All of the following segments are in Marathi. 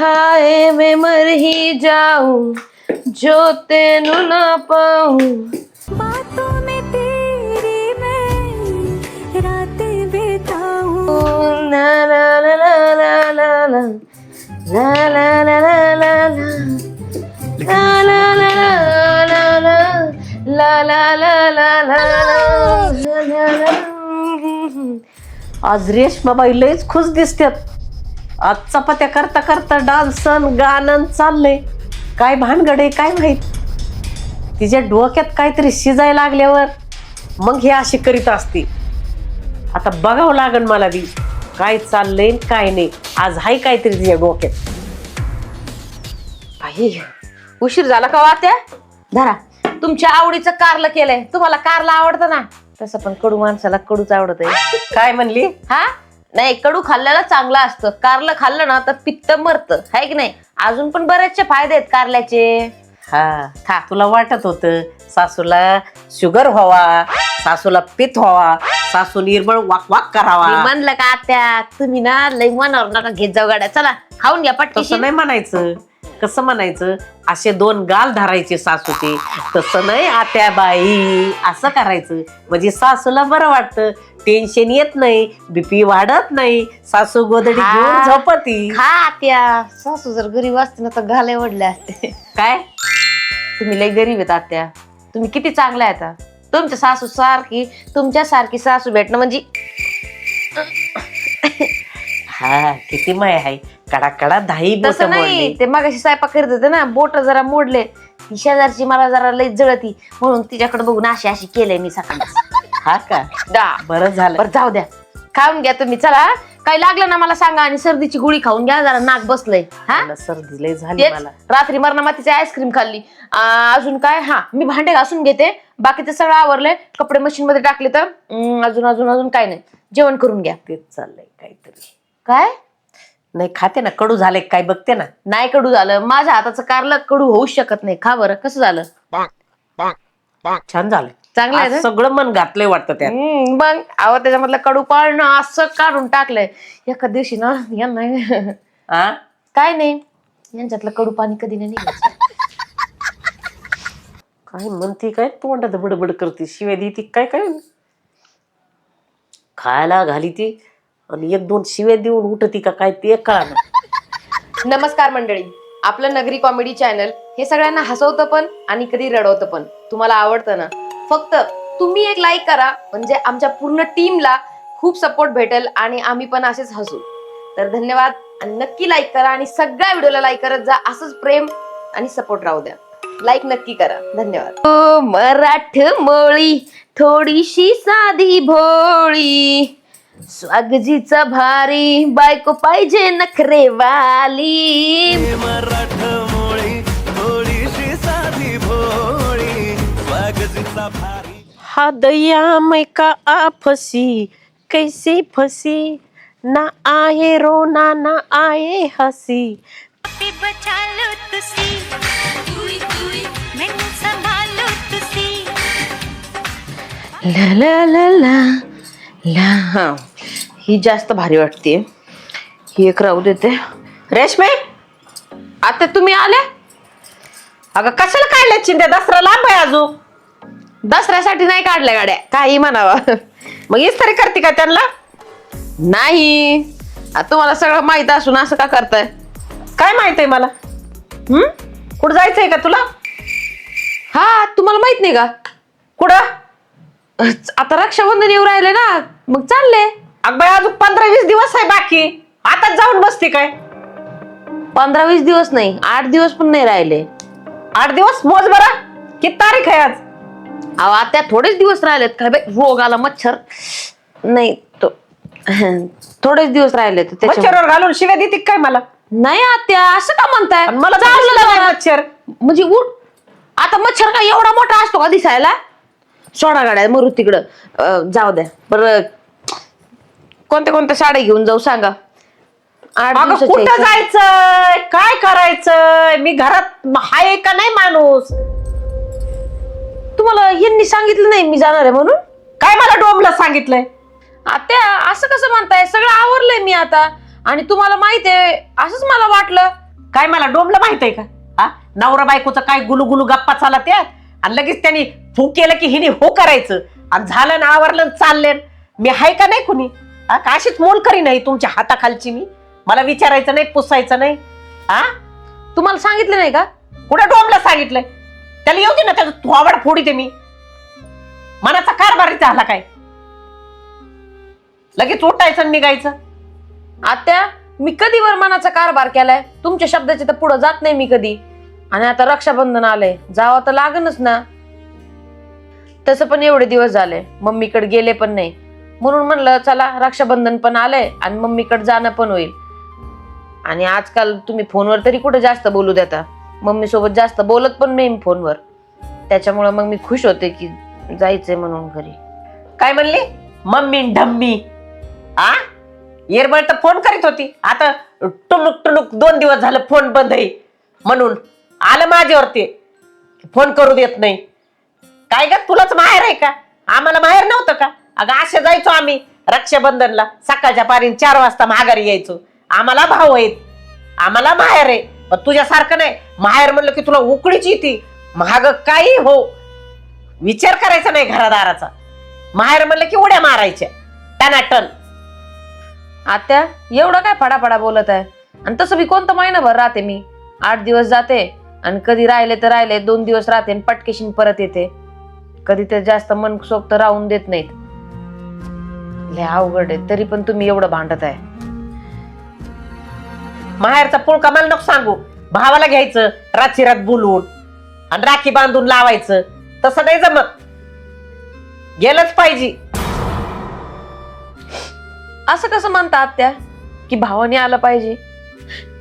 हाय मैं मर ही जाऊं जो तेनू ना पाऊं बातों में तेरी मैं रातें बिताऊं ला ला ला ला ला ला ला. ला ला ला ला ला ला. ला ला ला ला ला ला. ला ला ला ला ला ला. ला ला ला. आज रेशमाबाई लयच खुश दिसत्यात आज चपात्या करता करता डान्सन गाणं चाललंय. काय भानगड आहे काय माहीत? तिच्या डोक्यात काहीतरी शिजायला लागल्यावर मग हे अशी करीत असते. आता बघावं लागन मला बी काय चाललंय काय नाही. आज हाय काहीतरी तिच्या डोक्यात. आई उशीर झाला का वात्या धरा तुमच्या आवडीचं कारलं केलंय. तुम्हाला कारला आवडतं ना? तसं पण कडू माणसाला कडूच आवडत काय म्हणली? हा? नाही कडू खाल्ल्याला चांगलं असतं. कारलं खाल्लं ना तर पित्त मरतं. हाय की नाही? अजून पण बरेचसे फायदे आहेत कारल्याचे. हा खा. तुला वाटत होत सासूला शुगर व्हावा सासूला पित्त व्हावा सासू निर्बळ वाक वाक मी करावा म्हणलं का आत्या तुम्ही ना लई मनावर नका घेत जाऊ गाड्या. चला खाऊन घ्या पटकन तसं नाही म्हणायचं. कसं म्हणायचं? असे दोन गाल धरायचे सासूचे. तसं नाही आत्या बाई असं करायचं. म्हणजे सासूला बरं वाटतं. टेन्शन येत नाही बीपी वाढत नाही सासू गोदडी हा. घेऊन झोपती. खा आत्या. सासू जर गरीब असते ना तर घाले वडले असते. काय? तुम्ही लई गरीब आहेत आत्या. तुम्ही किती चांगल्या आहेत हा. तुमच्या सासू सारखी तुमच्या सारखी सासू भेटणं म्हणजे हा किती माय आहे. कडा कडा दही बोट तसं नाही. मोडली. ते मगाशी स्वयंपाक करत होते ना बोट जरा मोडले. ती शेजारची मला जरा लई जळती. म्हणून तिच्याकडे बघून अशी अशी केलंय मी सकाळी हा का? दा. बरं झालं. बरं जाऊ द्या. खाऊन घ्या तुम्ही चला. काही लागलं ना मला सांगा आणि सर्दीची गोळी खाऊन घ्या जरा नाक बसलंय. हा? मला सर्दी लय झाली तेच. मला. रात्री मरणमातीची आईस्क्रीम खाल्ली. आ, अजून काय? हा मी भांडे घासून घेते. बाकीचं सगळं आवरलंय. कपडे मशीन मध्ये टाकले तर अं, अजून अजून अजून काय नाही. जेवण करून घ्या. तेच चाललंय काहीतरी. काय? नाही खाते ना. कडू झाले काय बघते ना. नाही कडू झालं. माझ्या हाताचं कारलं कडू होऊ शकत नाही. खा बरं. कसं झालं? छान झालं. चांगलं आहे आज ना? सगळं मन घातलंय वाटतं त्यात. हम्म, मग अहो त्याच्यामधलं कडू पाळणं असं काढून टाकलंय. एका दिवशी ना यांना हा काय नाही. यांच्यातलं कडू पाणी कधी नाही निघायचं. काय म्हणते काय तोंडात बडबड करते शिव्या देते काय काय? खायला घाली ती आणि एक दोन शिव्या देऊन उठती का काय ते कळा नमस्कार मंडळी. आपलं नगरी कॉमेडी चॅनल हे सगळ्यांना हसवतं पण आणि कधी रडवतं पण. तुम्हाला आवडतं ना? फक्त तुम्ही एक लाईक करा. म्हणजे आमच्या पूर्ण टीमला खूप सपोर्ट भेटेल आणि आम्ही पण असेच हसू. तर धन्यवाद आणि नक्की लाईक करा आणि सगळ्या व्हिडिओला लाईक करत जा. असंच प्रेम आणि सपोर्ट राहू द्या. लाईक नक्की करा. धन्यवाद. ओ मराठ मोळी थोडीशी साधी भोळी. स्वागजीचा भारी बायको पाहिजे नखरेवाली मराठमोळी हा दया मैं का आपसी कैसे फसी? ना आए रोना ना आए हसी। बचा लो तुसी तुई तुई मैनू संभालो तुसी। ला ला ला ला ला हा ही जास्त भारी वाटते ही एक राहू देते. रेशमे आता तुम्ही आल्या अगं कशाला काढल्या चिंध्या दसरा लांब आहे अजून. दसऱ्यासाठी नाही काढल्या गाड्या. काही म्हणावा. मग इस्त्री करते का त्यांना? नाही. आ, तुम्हाला सगळं माहीत असून असं का करताय? काय माहीत आहे मला? हम्म कुठं जायचंय का तुला? हा तुम्हाला माहीत नाही का? कुठं? आता रक्षाबंधन येऊ राहिले ना. मग चालले. अगं अजून पंधरा वीस दिवस आहे बाकी. आता जाऊन बसते काय? पंधरा वीस दिवस नाही आठ दिवस पण नाही राहिले. आठ दिवस मोज बरा. किती तारीख आहे आज? अहो आता थोडेच दिवस राहिलेत. काय बाई रोग आला मच्छर. नाही तो थोडेच दिवस राहिले मच्छरवर घालून शिव्या देते काय मला? नाही आत्या असं का म्हणताय? आणि मला नाही जरा. मच्छर. म्हणजे उठ. आता मच्छर काय एवढा मोठा असतो का दिसायला? सोडा गाड्या मरू तिकडं. अं, जाऊ द्या. बरं. कोणत्या कोणत्या साड्या घेऊन जाऊ सांगा? आठ अगं दिवसाच्या कुठं. जायचंय? काय करायचंय? मी घरात आहे का नाही माणूस? तुम्हाला यांनी सांगितलं नाही मी जाणार आहे म्हणून? काय मला डोमला सांगितलंय? आत्या असं कसं म्हणताय? सगळं आवरलंय मी आता. आणि तुम्हाला माहीत आहे असंच मला वाटलं. काय मला डोमलं माहीत आहे का? हा? नवरा बायकोचं काय गुलू गुलू गप्पा चाला त्यात आणि लगेच त्यांनी फू केलं की हिने हो करायचं. आणि झालं ना आवरलं आणि चालले मी आहे का नाही कुणी? हा? का अशीच मोल करी नाही तुमच्या हाताखालची मी? मला विचारायचं नाही पुसायचं नाही. हा? तुम्हाला सांगितलं नाही का? कुठं डोमला सांगितलंय? त्याला येऊ दे ना त्याचं थोबड फोडी ते मी. मनाचा कारभार झाला काय? लगेच उठायचं आणि निघायचं. आत्या मी कधी वर मनाचा कारभार केलाय? तुमच्या शब्दाच्या तर पुढे जात नाही मी कधी. आणि आता रक्षाबंधन आलंय. जावं तर लागनच ना. तसं पण एवढे दिवस झाले. मम्मीकडे गेले पण नाही. म्हणून म्हणलं चला रक्षाबंधन पण आलंय आणि मम्मीकडे जाणं पण होईल. आणि आजकाल तुम्ही फोनवर तरी कुठे जास्त बोलू देता? मम्मी सोबत जास्त बोलत पण नाही मी फोनवर. त्याच्यामुळे मग मी खुश होते की जायचंय म्हणून घरी. काय म्हणली? मम्मी न ढम्मी. आ? येरबळ तर फोन करीत होती. आता टुनुक टुनुक दोन दिवस झालं फोन बंद आहे म्हणून आलं माझ्यावरती. फोन करू देत नाही. काय ग तुलाच माहेर आहे का? आम्हाला माहेर नव्हतं का? अगं असे जायचो आम्ही रक्षाबंधनला. सकाळच्या पारीन चार वाजता माघारी यायचो. आम्हाला भाऊ आहेत. आम्हाला माहेर आहे. पण तुझ्यासारखं नाही. माहेर म्हणलं की तुला उकळीची ती महाग काही हो. विचार करायचा नाही घरादाराचा. माहेर म्हणलं की उड्या मारायच्या. टनाटन आत्या एवढं काय फडाफडा बोलत आहे? आणि तसं मी कोणतं महिनाभर राहते मी? आठ दिवस जाते आणि कधी राहिले तर राहिले दोन दिवस राहते आणि पटकेशीन परत येते. कधी तर जास्त मन सोबत राहून देत नाहीत. लय अवघड आहे तरी पण तुम्ही एवढं भांडत आहे. माहेरचा पुळका मला नको सांगू. भावाला घ्यायचं रात्री रात आणि राखी बांधून लावायचं. तसं नाही जमत. गेलंच पाहिजे. असं कसं म्हणता आत्या? की भावाने आलं पाहिजे?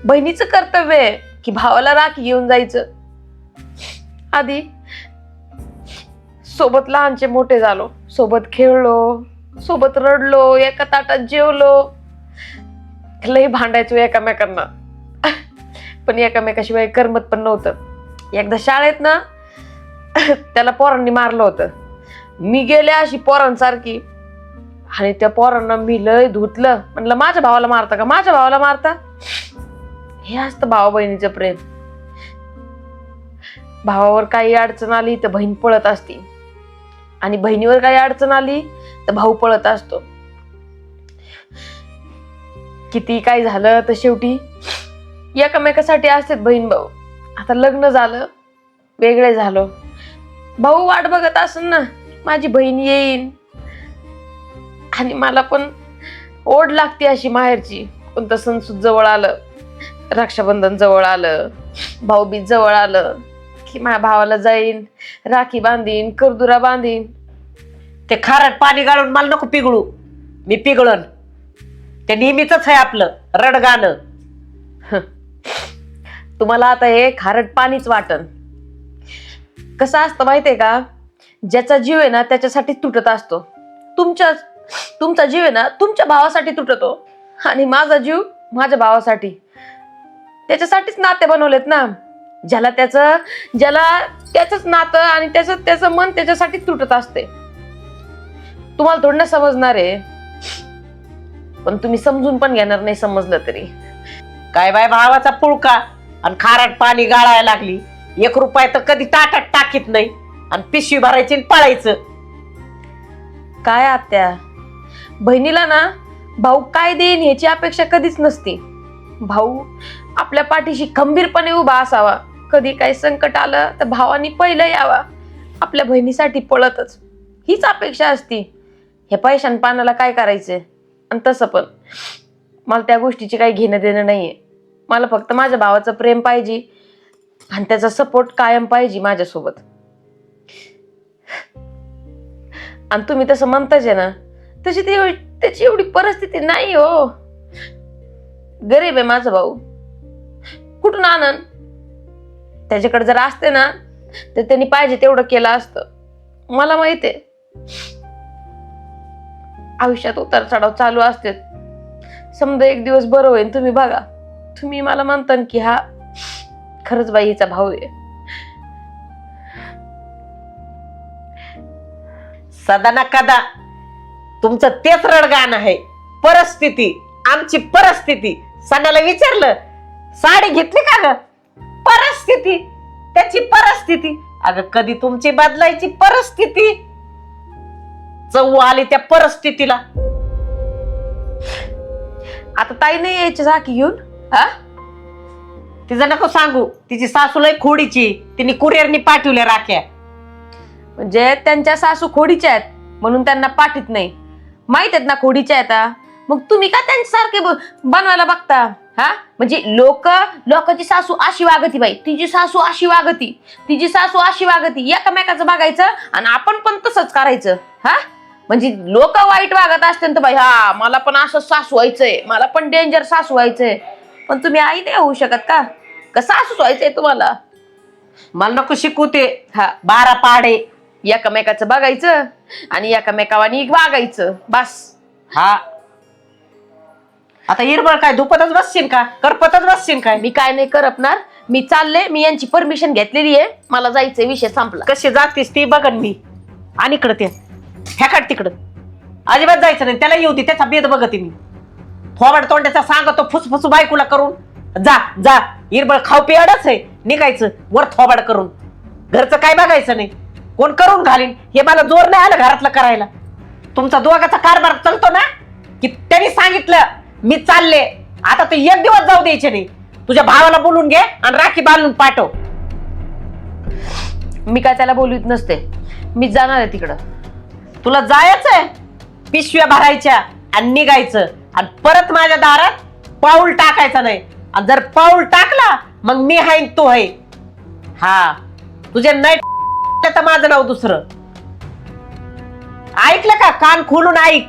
बहिणीचं कर्तव्य आहे की भावाला राखी घेऊन जायचं. आधी सोबत लहानचे मोठे झालो. सोबत खेळलो सोबत रडलो एका ताटात जेवलो. लई भांडायचो एकामेकांना. पण एकामेकाशिवाय करमत पण नव्हतं. एकदा शाळेत ना त्याला पोरांनी मारलं होतं. मी गेले अशी पोरांसारखी. आणि त्या पोरांना मी लय धुतलं. म्हणलं माझ्या भावाला मारता का? माझ्या भावाला मारता? हे असतं भावा बहिणीचं प्रेम. भावावर काही अडचण आली तर बहीण पळत असती. आणि बहिणीवर काही अडचण आली तर भाऊ पळत असतो. किती काय झालं तर शेवटी एकमेकासाठी असतात बहीण भाऊ. आता लग्न झालं वेगळे झालो. भाऊ वाट बघत असन ना माझी बहीण येईन. आणि मला पण ओढ लागते अशी माहेरची. कोणतं सणसूद जवळ आलं रक्षाबंधन जवळ आलं भाऊबीज जवळ आलं की माझ्या भावाला जाईन राखी बांधीन करदुरा बांधीन. ते खारट पाणी गाळून मला नको पिघळू मी पिघळन ते नेहमीच आहे आपलं रडगाणं. तुम्हाला आता हे खारट पाणीच वाटन. कसं असतं माहितीये का? ज्याचा जीव आहे ना त्याच्यासाठी तुटत असतो. तुमच्या तुमचा जीव आहे ना तुमच्या भावासाठी तुटतो. आणि माझा जीव माझ्या भावासाठी. त्याच्यासाठीच नाते बनवलेत ना. ज्याला त्याचं ज्याला त्याच नातं आणि त्याचं त्याचं मन त्याच्यासाठी तुटत असते. तुम्हाला थोडं ना समजणार आहे. पण तुम्ही समजून पण घेणार नाही समजलं तरी. काय बाय भावाचा पुळका आणि खारट पाणी गाळायला लागली. एक रुपया तर कधी ताटात टाकीत नाही. आणि पिशवी भरायची आणि पळायचं. काय आत्या? बहिणीला ना भाऊ काय देईन ह्याची अपेक्षा कधीच नसती. भाऊ आपल्या पाठीशी खंबीरपणे उभा असावा. कधी काही संकट आलं तर भावानी पहिलं यावा. आपल्या बहिणीसाठी पळतच. हीच अपेक्षा असती. हे पैशान पानाला काय करायचंय आणि तसं पण. मला त्या गोष्टीची काही घेणं देणं नाहीये. मला फक्त माझ्या भावाचं प्रेम पाहिजे आणि त्याचा सपोर्ट कायम पाहिजे माझ्यासोबत. आणि तुम्ही तसं म्हणताच आहे ना तशी ती त्याची एवढी परिस्थिती नाही हो. गरीब आहे माझा भाऊ. कुठून आनंद त्याच्याकडे जर असते ना तर त्यांनी पाहिजे तेवढं केलं असतं. मला माहीत आहे. आयुष्यात उतार चढाव चालू असते. समजा एक दिवस बरं होईल तुम्ही बघा. तुम्ही मला म्हणता की हा खरंच बाई हिचा भाऊ आहे. सदा ना कदा तुमचं तेच रडगाण आहे. परिस्थिती आमची परिस्थिती. सणाला विचारलं साडी घेतली का ग? परिस्थिती त्याची परिस्थिती. अगं कधी तुमची बदलायची परिस्थिती? चव आली त्या परिस्थितीला. आता ताई नाही यायची राखी घेऊन? हा? तिचं नको सांगू. तिची सासूलाही खोडीची. तिने कुरिअरनी पाठवल्या राख्या. म्हणजे त्यांच्या सासू खोडीच्या आहेत म्हणून त्यांना पाठीत नाही. माहीत आहेत ना खोडीच्या आहेत हा? मग तुम्ही का त्यांच्यासारखे ब- बनवायला बघता? हा? म्हणजे लोक लोकांची सासू अशी वागती बाई. तिची सासू अशी वागती. तिची सासू अशी वागती. एकमेकाचं बघायचं आणि आपण पण तसंच करायचं. हा? म्हणजे लोक वाईट वागत असतील तर बाई हा मला पण असं सासू व्हायचंय मला पण डेंजर सासू व्हायचंय पण तुम्ही आई नाही होऊ शकत का? का सासू व्हायचंय तुम्हाला? मला नको शिकू ते. हा बारा पाडे. एकमेकाचं बघायचं आणि एकमेकावानी वागायचं बस. हा. आता हिरबळ काय धुपतच बसशील का? करपतच बसशील काय? मी काय नाही करपणार. मी चालले मी यांची परमिशन घेतलेली आहे. मला जायचंय विषय संपला. कशी जातीस ती बघन मी. आणि इकडं ते. फेकाट तिकडं. अजिबात जायचं नाही. त्याला येऊ दे. त्याचा भेद बघते मी. फोबड तोंड्याचा सांगतो फुसफुसू बायकोला करून. जा जा. हिरबळ खाऊ पियाडच आहे. निघायचं. वर थोबाड करून. घरचं काय बघायचं नाही. कोण करून घालीन? हे मला जोर नाही आलं घरातलं करायला. तुमचा दोघाचा कारभार चालतो ना? की त्यांनी सांगितलं मी चालले. आता ते एक दिवस जाऊ द्यायचे नाही. तुझ्या भावाला बोलून घे आणि राखी बांधून पाठव. मी काय त्याला बोलवीत नसते. मी जाणार आहे तिकडं. तुला जायचंय? पिशव्या भरायच्या आणि निघायचं. आणि परत माझ्या दारात पाऊल टाकायचं नाही. आणि जर पाऊल टाकला मग मी हाय तू आहे हा. तुझे नाही तर माझं नाव दुसरं. ऐकलं का? कान खोलून ऐक.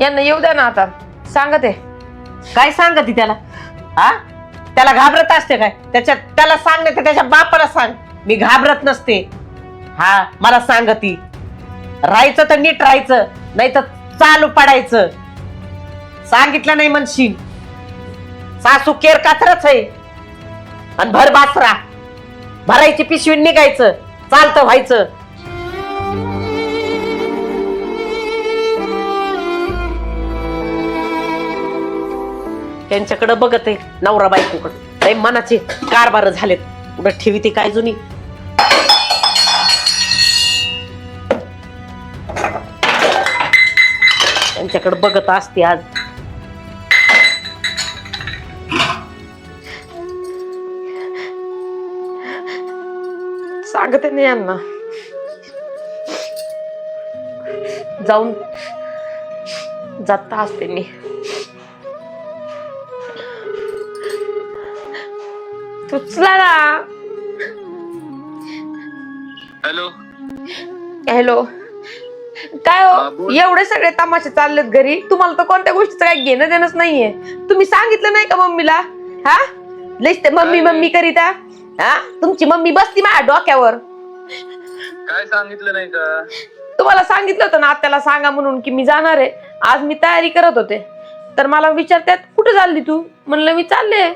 यांना येऊ द्या ना आता. सांगत. आहे काय सांगती त्याला? हा? त्याला घाबरत असते काय? त्याच्या त्याला सांग नाही तर त्याच्या बापाला सांग. मी घाबरत नसते. हा मला सांगती. राहायचं तर नीट राहायचं नाही तर चालू पडायचं. सांगितलं नाही म्हणशील. सासू केर कात्रच आहे. आणि भर बासरा. भरायची पिशवी निघायचं चालतं व्हायचं. त्यांच्याकडे बघत आहे नवरा बायकोकडे. मनाचे कारभार झालेत. कुठं ठेवी ती काय जुनी? त्यांच्याकडे बघत असते आज. सांगत आहे ना यांना. जाऊन जाता असते मी. उचला ना. हॅलो. हॅलो. काय हा. एवढे सगळे तमाशे चाललेत घरी. तुम्हाला तर कोणत्या गोष्टीचं काही घेणं देणंच नाहीये. तुम्ही सांगितलं नाही का मम्मीला? हा? लईच ते मम्मी काय? मम्मी करीता. हा? तुमची मम्मी बसती माझ्या डोक्यावर. काय सांगितलं नाही का? तुम्हाला सांगितलं होतं ना आत्याला सांगा म्हणून की मी जाणार आहे. आज मी तयारी करत होते. तर मला विचारतात कुठे चालली तू? म्हणलं मी चालले.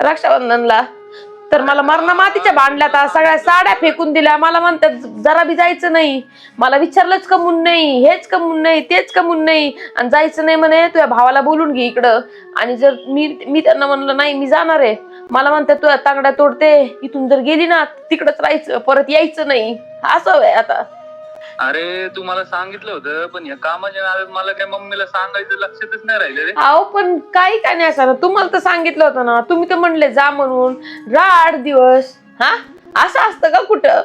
रक्षाबंधनला. तर मला मरणा मातीच्या भांडल्या सगळ्या साड्या फेकून दिल्या. मला म्हणतात जरा बी जायचं नाही. मला विचारलंच कमून नाही. हेच कमून नाही तेच कमून नाही. आणि जायचं नाही म्हणे तुझ्या भावाला बोलून घे इकडं. आणि जर मी मी त्यांना म्हणलं नाही मी जाणार आहे. मला म्हणतात तुझ्या तांगड्या तोडते. इथून जर गेली ना तिकडच राहायचं परत यायचं नाही. असं आहे आता. अरे तू मला सांगितलं होतं पण या कामाच्या नादात मला काय मम्मीला सांगायचं लक्षातच नाही राहिलं रे. अहो पण काही काय नाही असं तुम्हाला तर सांगितलं होतं ना. तुम्ही तर म्हणले जा म्हणून. राहा आठ दिवस. हा? असं असतं का कुठं?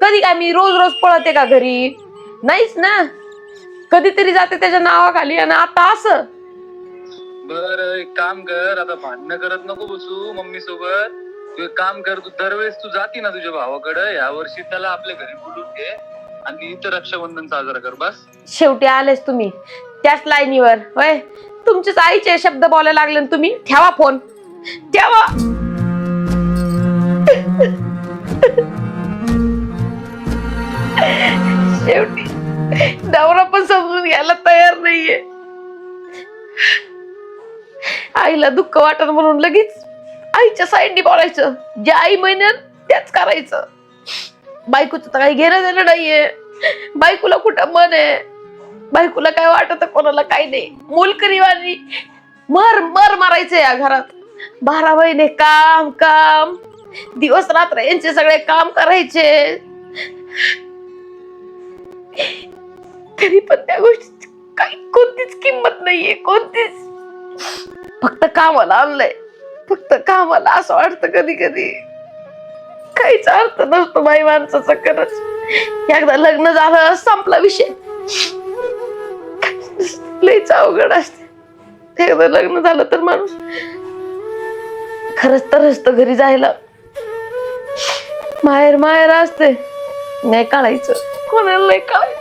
कधी काय मी रोज रोज पळते का घरी? नाहीच ना. कधीतरी जाते त्याच्या नावाखाली आणि आता असं. बर एक काम कर. आता भांडणं करत नको बसू मम्मी सोबत तू एक काम कर तू दरवेळेस तू जाती ना तुझ्या भावाकडे. या वर्षी त्याला आपल्या घरी बोलून घे. आणि इथं रक्षाबंधन साजरा कर बस. शेवटी आलेच तुम्ही. त्याच लाईनीवर. होय? तुमच्याच आईचे शब्द बोलायला लागले ना तुम्ही. ठेवा फोन. ठेवा. शेवटी नवरा पण समजून घ्यायला तयार नाहीये. आईला दुःख वाटत म्हणून लगेच आईच्या साईडनी बोलायचं. जे आई म्हणेन त्याच करायचं. बायकोचं तर काही घेणं देणं नाहीये. बायकोला कुठं मन आहे? बायकोला काय वाटत कोणाला? काही नाही. मोलकरीवाणी मर मर मारायचे या घरात. बारा महिने काम काम. दिवस रात्र यांचे सगळे काम करायचे. तरी पण त्या गोष्टीची काही कोणतीच किंमत नाहीये कोणतीच. फक्त कामाला आणलंय. फक्त कामाला असं वाटतं कधी कधी काहीच अर्थ नसतो बाई माणसाचा खरंच. एकदा लग्न झालं संपला विषय. लईच अवघड असते. एकदा लग्न झालं तर माणूस खरंच तर असतं घरी जायला माहेर माहेर असते. नाही काढायचं. कोणाला नाही काढायचं.